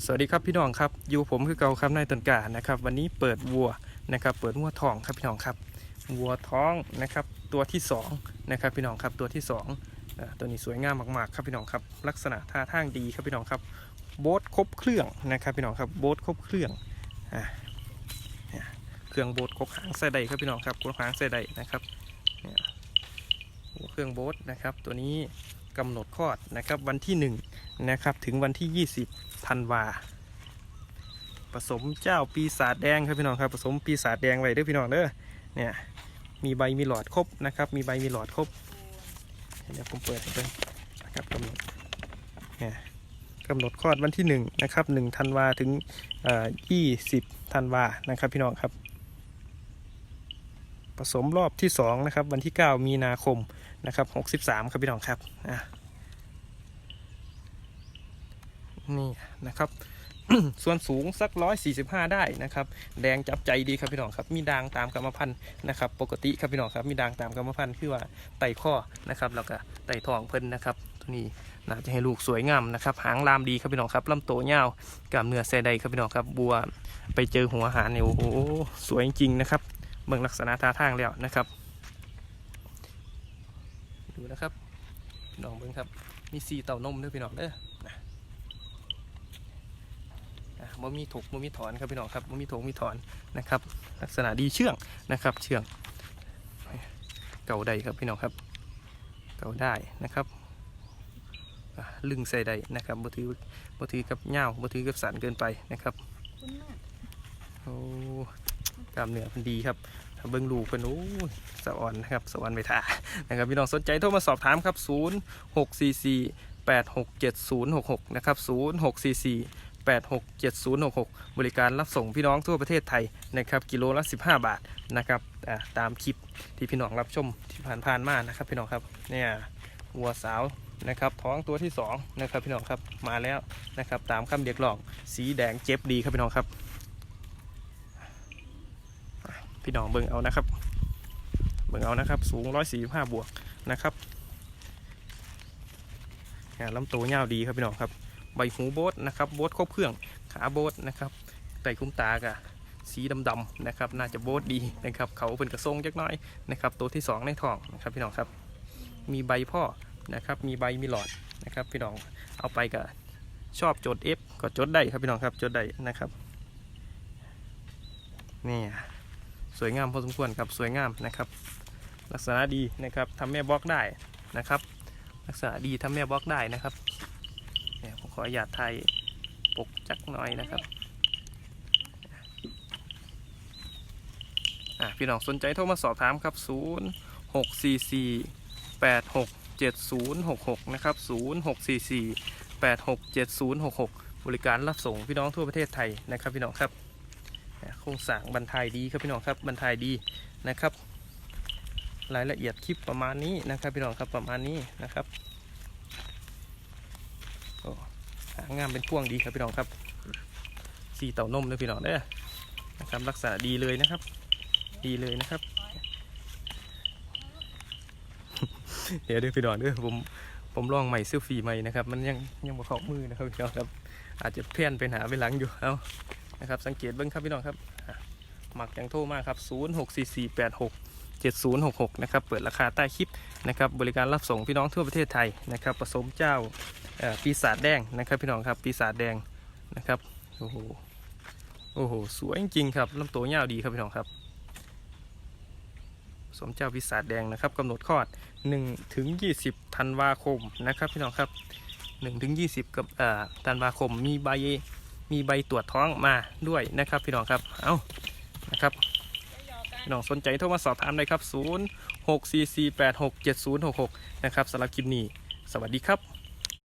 สวัสดีครับพี่น้องครับอยู่ผมคือเก่าครับนายต้นกานะครับ วันนี้เปิดวัวนะครับ เปิดวัวทองครับพี่น้องครับ วัวท้องนะครับ ตัวที่สองนะครับพี่น้องครับตัวที่สองอ่อตัวนี้สวยงามมากๆครับพี่น้องครับ ลักษณะท่าทางดีครับพี่น้องครับ โบ๊ทครบเครื่องนะครับพี่น้องครับโบ๊ทครบเครื่องอ่าเนี่ยเครื่องโบ๊ทครบหางใส่ใดครับพี่น้องครับครบหางใส่ใดนะครับ เครื่องโบ๊ทนะครับ ตัวนี้กำหนดคลอดนะครับวันที่หนึ่งนะครับ ถึงวันที่ 20ธันวาผสมเจ้าปีศาจแดงครับพี่น้องครับผสมปีศาจแดงไว้ด้อพี่น้องเด้อเนี่ยมีใบมีหลอดครบนะครับ มีใบมีหลอดครบเดี๋ยวผมเปิดให้ดูนะครับกำหนดเนี่ยกำหนดคลอดวันที่หนึ่งนะครับหนึ่งธันวาถึงยี่สิบธันวานะครับพี่น้องครับ ผสมรอบที่สองนะครับวันที่ 9 มีนาคม นะครับ63ครับพี่น้องครับอะนี่นะครับ ส่วนสูงสัก145ได้นะครับ แดงจับใจดีครับพี่น้องครับ มีด่างตามกรรมพันธุ์นะครับ ปกติครับพี่น้องครับ มีด่างตามกรรมพันธุ์คือว่าไต่ข้อนะครับ แล้วก็ไต่ทองเพิ่นนะครับ ตัวนี้น่าจะให้ลูกสวยงามนะครับ หางลามดีครับพี่น้องครับลำโตวยาวกล้ามเนื้อแซใดครับพี่น้องครับ บัวไปเจอหัวหารเนี่ยโอ้โห สวยจริงนะครับเบิ่งลักษณะท่าทางแล้วนะครับ ดูนะครับพี่น้องเบิ่งครับ มีสีเต่านมด้วยพี่น้องเด้อนะอะบ่มีถกบ่มีถอนครับพี่น้องครับบ่มีถกมีถอนนะครับ ลักษณะดีเชื่องนะครับ เชื่อง เก่าได้ครับพี่น้องครับ เก่าได้นะครับอะลึงใส่ได้นะครับบ่ถือบ่ถือกับเหย้าบ่ถือกับสันเกินไปนะครับคุณมากโอ้ กล้ามเนื้อมันดีครับเบิ้งลูกเพิ่นโอ้ยสะอ่อนนะครับสะอ่อนไปท่านะครับพี่น้องสนใจโทรมาสอบถามครับ 0 6 4 4 8 6 7 0 6 6 นะครับ 0 6 4 4 8 6 7 0 6 6 บริการรับส่งพี่น้องทั่วประเทศไทยนะครับกิโลละ 15 บาทนะครับตามคลิปที่พี่น้องรับชมที่ผ่านๆมานะครับพี่น้องครับเนี่ยวัวสาวนะครับท้องตัวที่สองนะครับพี่น้องครับมาแล้วนะครับตามคำเรียกร้องสีแดงเจ็บดีครับพี่น้องครับ พี่น้องเบิ่งเอานะครับ เบิ่งเอานะครับ สูง145บวกนะครับอ่ลำตัวยาวดีครับพี่น้องครับ ใบหูโบทนะครับ โบทครบเครื่อง ขาโบทนะครับไตคุ้มตากะสีดำๆนะครับ น่าจะโบทดีนะครับ เขาเป็นกระทรงจักน้อยนะครับ ตัวที่ 2 ในทองนะครับพี่น้องครับ มีใบพ่อนะครับ มีใบมีหลอดนะครับ พี่น้อง เอาไปก็ชอบจด F ก็จดได้ครับพี่น้องครับ จดได้นะครับ นี่ สวยงามพอสมควรครับสวยงามนะครับ ลักษณะดีนะครับทำแม่บล็อกได้นะครับ ลักษณะดีทำแม่บล็อกได้นะครับเนี่ยผมขออนุญาตไทยปกจักหน่อยนะครับพี่น้องสนใจโทรมาสอบถามครับ 0 6 4 4 8 6 7 0 6 6 นะครับ 0 6 4 4 8 6 7 0 6 6 บริการรับส่งพี่น้องทั่วประเทศไทยนะครับพี่น้องครับ โครงสร้างบรรทายดีครับพี่น้องครับบรรทายดีนะครับ รายละเอียดคลิปประมาณนี้นะครับพี่น้องครับประมาณนี้นะครับหางามเป็นพ่วงดีครับพี่น้องครับสีเต่านมด้วยพี่น้องเด้อนะครับรักษาดีเลยนะครับ ดีเลยนะครับ เดี๋ยวเด้อพี่น้องเด้อผมผมลองใหม่เสื้อฟรีใหม่นะครับ มันยังยังบ่เข้ามือนะครับพี่น้องครับ อาจจะเพี้ยนไปหนาไปหลังอยู่เอา นะครับสังเกตเบิ้งครับพี่น้องครับหมักจังโทรมากครับ 0 6 4 4 8 6 7 0 6 6 นะครับ เปิดราคาใต้คลิปนะครับบริการรับส่งพี่น้องทั่วประเทศไทยนะครับผสมเจ้าปีศาจแดงนะครับพี่น้องครับปีศาจแดงนะครับโอ้โหโอ้โหสวยจริงครับลำตัวยาวดีครับพี่น้องครับผสมเจ้าปีศาจแดงนะครับกำหนดคลอด1ถึง20ธันวาคมนะครับพี่น้องครับ1ถึง20กับเอ่อธันวาคมมีใบ มีใบตรวจท้องมาด้วยนะครับ พี่น้องครับ เอานะครับพี่น้องสนใจโทรมาสอบถามได้ครับ 0 6 4 4 8 6 7 0 6 6 นะครับสำหรับคลิปนี้ สวัสดีครับ